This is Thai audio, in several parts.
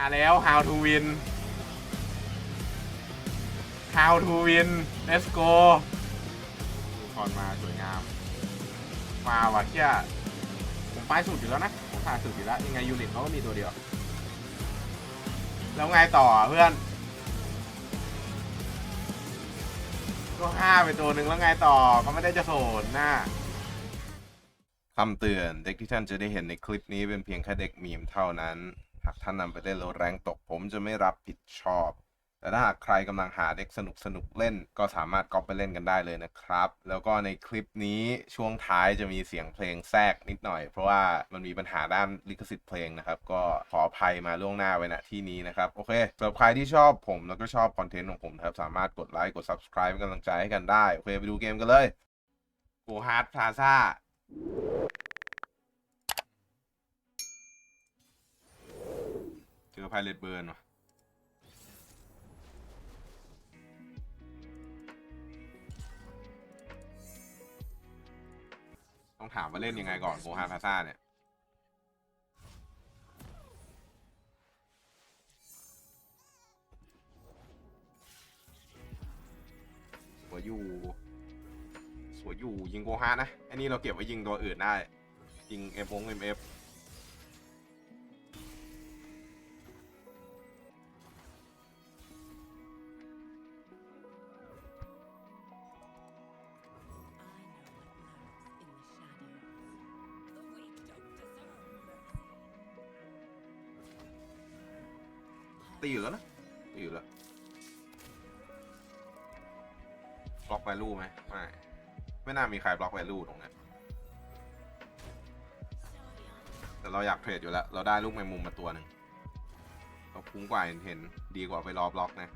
มาแล้ว how to win how to win let's go คอนมาสวยงาม มาว่ะเที่ยผมไปสุดอยู่แล้วนะ ผมผ่านสุดอยู่แล้ว ยังไงยูนิตเขาก็มีตัวเดียว แล้วไงต่อเพื่อน ก็ห้าไปตัวหนึ่งแล้วไงต่อเขาไม่ได้จะโสนหน้าคำเตือน เด็กที่ท่านจะได้เห็นในคลิปนี้เป็นเพียงแค่เด็กมีมเท่านั้น หากท่านนำไปเล่นแล้วแรงตกผมจะไม่รับผิดชอบ แต่ถ้าหากใครกำลังหาเด็กสนุกสนุกเล่น ก็สามารถก๊อปไปเล่นกันได้เลยนะครับ แล้วก็ในคลิปนี้ช่วงท้ายจะมีเสียงเพลงแทรกนิดหน่อย เพราะว่ามันมีปัญหาด้านลิขสิทธิ์เพลงนะครับ ก็ขออภัยมาล่วงหน้าไว้ณที่นี้นะครับ โอเคสำหรับใครที่ชอบผมแล้วก็ชอบคอนเทนต์ของผมนะครับสามารถกดไลค์กด subscribe เป็นกำลังใจให้กันได้โอเคไปดูเกมกันเลยโกฮาร์ดพลาซ่า อไพเรตเบิร์นว่ะต้องถามว่าเล่นยังไงก่อนโกฮาพาซ่าเนี่ย สวยอยู่ สวยอยู่ยิงโกฮานะ อันนี้เราเก็บไว้ยิงตัวอื่นได้ ยิงเอฟงเอ็มเอฟ ตีอยู่แล้วนะตีอยู่แล้วบล็อกแวลูไหมไม่ไม่น่ามีใครบล็อกแวลูตรงเนี้ยแต่เราอยากเทรดอยู่แล้ว เราได้ลูกแมงมุมมาตัวหนึ่งเราคุ้มกว่าเห็นเห็นดีกว่าไปรอบล็อกนะ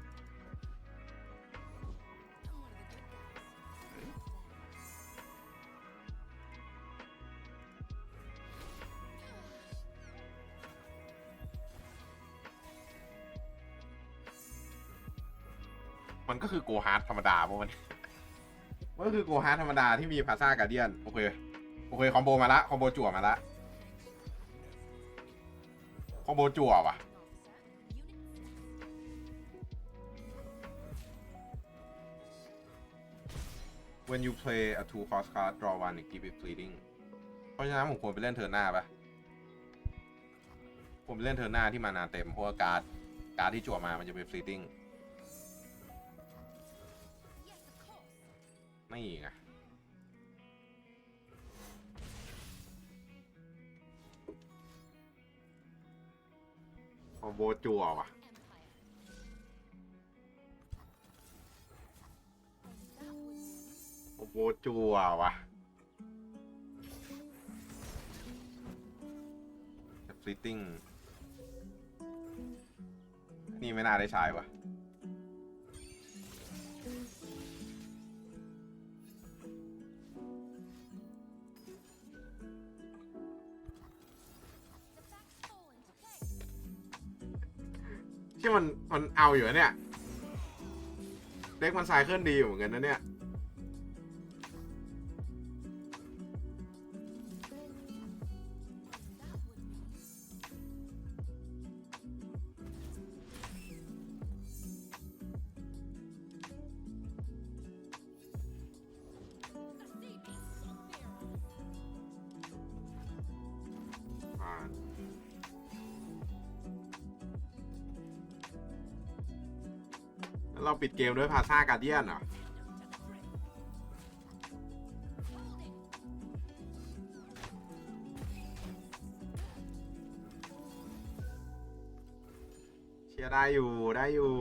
มันก็คือโกฮาร์ดธรรมดาพวกมันมันก็คือโกฮาร์ดธรรมดาที่มีพาซ่าการเดียนโอเคโอเคคอมโบมาละคอมโบจั่วมาละคอมโบจั่วว่ะ when you play a two cost card draw one and keep it fleeting เพราะฉะนั้นผมควรไปเล่นเทิร์นหน้าปะผมไปเล่นเทิร์นหน้าที่มานาเต็มเพราะว่าการ์ดการ์ดที่จั่วมามันจะเป็น fleeting ไม่ไงคอมโบจั่วว่ะ คอมโบจั่วว่ะฟลิตติ้ง นี่ไม่น่าได้ใช้ว่ะ ที่มันมันเอาอยู่นะเนี่ยเด็กมันสายเคลื่อนดีอยู่เหมือนกันนะเนี่ย เราปิดเกมด้วยพาซ่าการเดียนเหรอเชียร์ได้อยู่ได้อยู่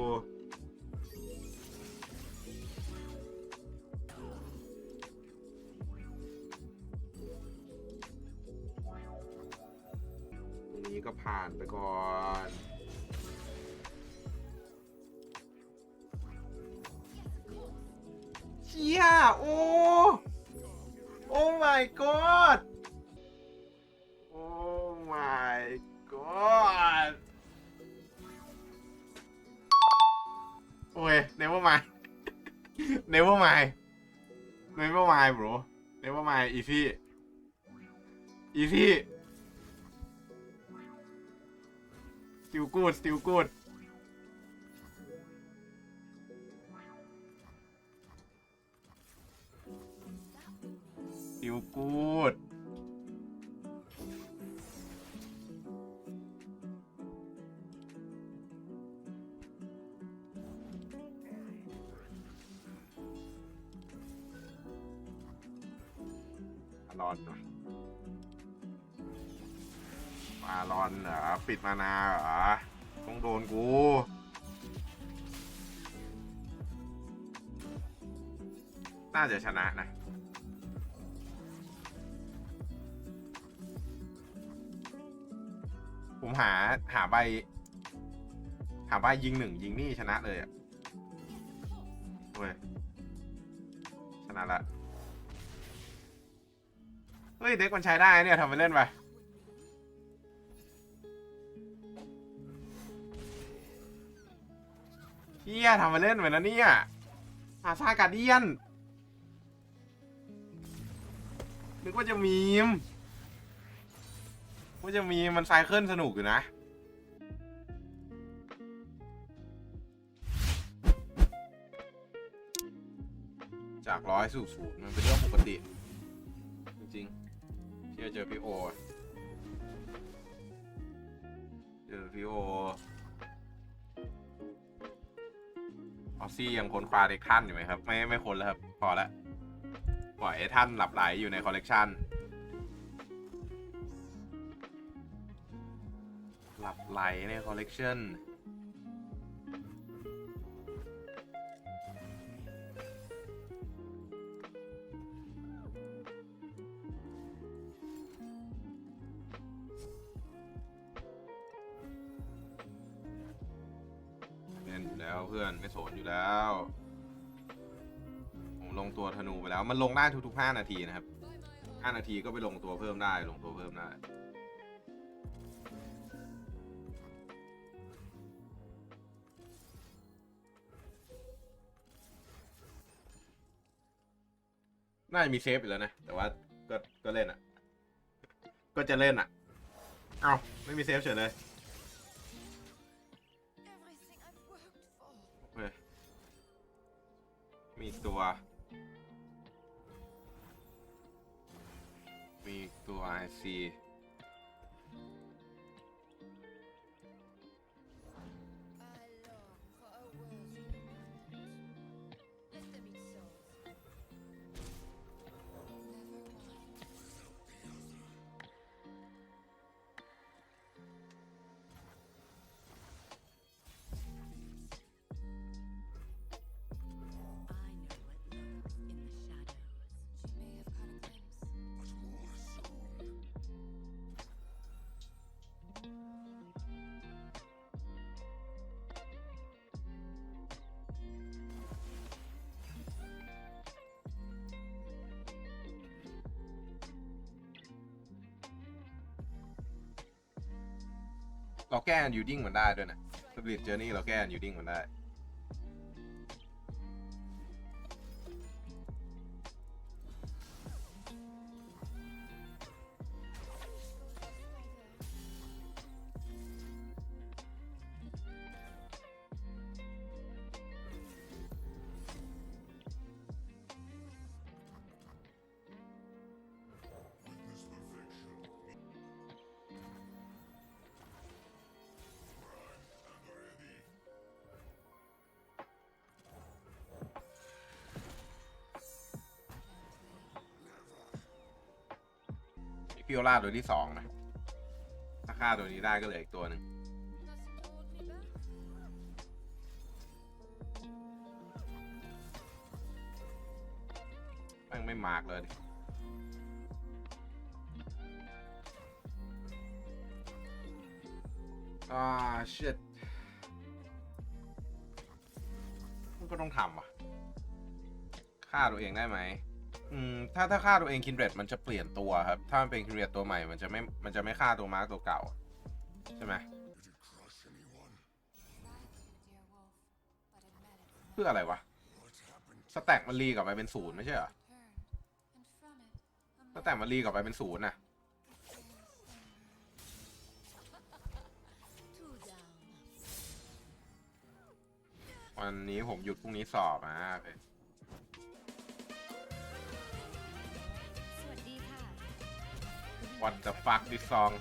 ตรงนี้ก็ผ่านไปก่อน ชี่ยโอ้ โอ้ my god โอ้ my god โอ้ย never mind never mind never mind bro never mind easy easy still good still good still good อารอนเหรออารอนเหรอปิดมานาเหรอ ต้องโดนกูน่าจะชนะนะ หาหาใบ หาใบยิงหนึ่งยิงนี่ชนะเลยอะเว้ยชนะละเฮ้ยเด็กมันใช้ได้เนี่ยทำไปเล่นไปเฮียทำไปเล่นไปแล้วเนี่ยอาซากาเดียนนึกว่าจะมีม ว่าจะมีมันไซเคิลสนุกอยู่นะ จากร้อยสู่ศูนย์มันเป็นเรื่องปกติ จริงๆเชื่อเจอพี่โอ เจอพี่โอออสซี่ยังค้นคว้าเด็กท่านอยู่ไหมครับ ไม่ไม่ค้นแล้วครับ พอแล้วปล่อยให้ท่านหลับไหลอยู่ในคอลเลกชัน หลับไหลในคอลเลกชันเล่นอยู่แล้วเพื่อนไม่สนอยู่แล้ว ผมลงตัวธนูไปแล้ว มันลงได้ทุกๆ 5 นาทีนะครับ 5 นาทีก็ไปลงตัวเพิ่มได้ลงตัวเพิ่มได้ น่าจะมีเซฟอยู่แล้วนะ แต่ว่าก็ก็เล่นอะ ก็จะเล่นอะ เอ้าไม่มีเซฟเฉยเลยมีตัว มีตัวไอซี เราแก้ยูดิ้งมันได้ด้วยนะสปิริตเจอร์นี่เราแก้ยูดิ้งมันได้ พิโอล่าตัวที่สองนะถ้าฆ่าตัวนี้ได้ก็เหลืออีกตัวหนึ่งแม่งไม่มาร์กเลยอ่าชิตมันก็ต้องทำอะฆ่าตัวเองได้ไหม ถ้าถ้าฆ่าตัวเองคินเรดมันจะเปลี่ยนตัวครับ ถ้ามันเป็นคินเรดตัวใหม่มันจะไม่มันจะไม่ฆ่าตัวมาร์กตัวเก่า ใช่ไหมเพื่ออะไรวะสแต็กมันรีกลับไปเป็นศูนย์ไม่ใช่เหรอสแต็กมันรีกลับไปเป็นศูนย์น่ะวันนี้ผมหยุดพรุ่งนี้สอบอะ What the fuck this song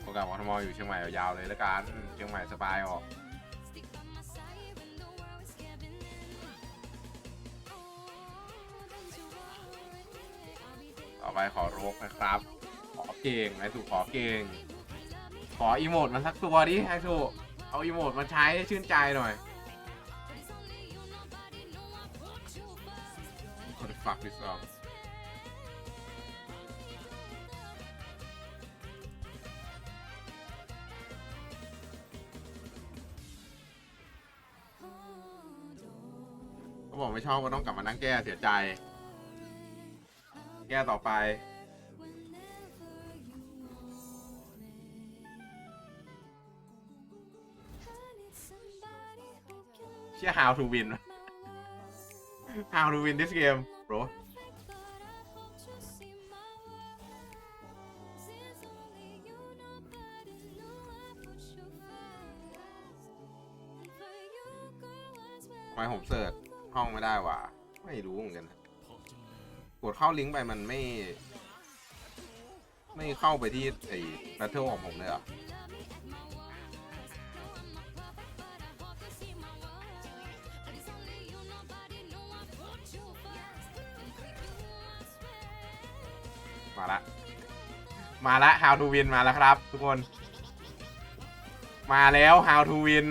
โคการของทมอยู่เชียงใหม่ยาวเลยแล้วกันเชียงใหม่สบายออกต่อไปขอรบนะครับ ขอเก่งไอ้สุขอเก่ง ขออีโมดมันสักตัวดิไอ้สุเอาอีโมดมาใช้ให้ชื่นใจหน่อย But it's only you, nobody know I put you first. What the fuck this song เขาบอกไม่ชอบก็ต้องกลับมานั่งแก้เสียใจ แก้ต่อไป เชี่ย how to win how to win this game bro ทำไมผมเสิร์ชห้องไม่ได้วะไม่รู้เหมือนกัน กดเข้าลิงก์ไปมันไม่ ไม่เข้าไปที่ไอ้ battle ของผมเลยเหรอ มาละ how to win มาแล้วครับ ทุกคน มาแล้ว how to win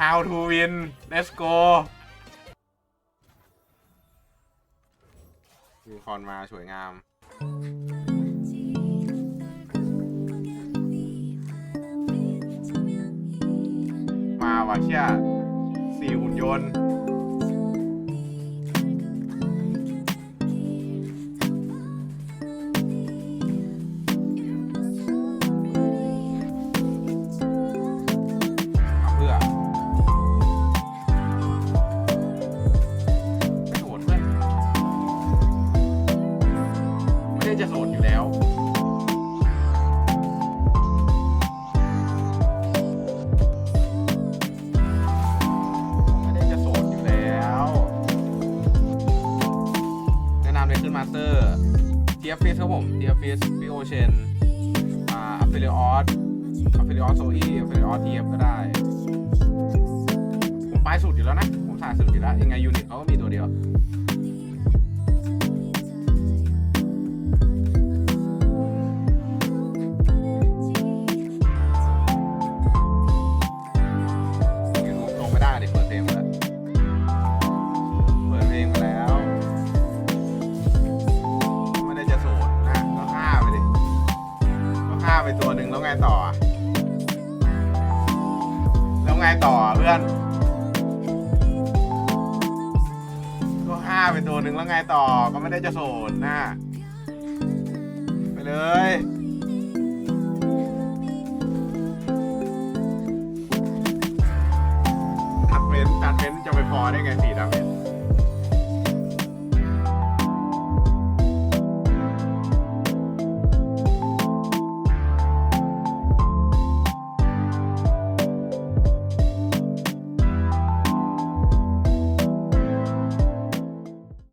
how to win let's go มีคอนมาสวยงามมาว่ะเชี่ยสี่หุ่นยนต์ เทียฟิสครับผมเดียฟิสพี่โอเชนอ่าอัฟเฟลิออสอัฟเฟลิออสโซอีอัฟเฟลิออสทีเอฟก็ได้ ผมไปสุดอยู่แล้วนะ ผมถ่ายสุดอยู่แล้วยังไงยูนิตเขาก็มีตัวเดียว ได้จะโสดนะไปเลย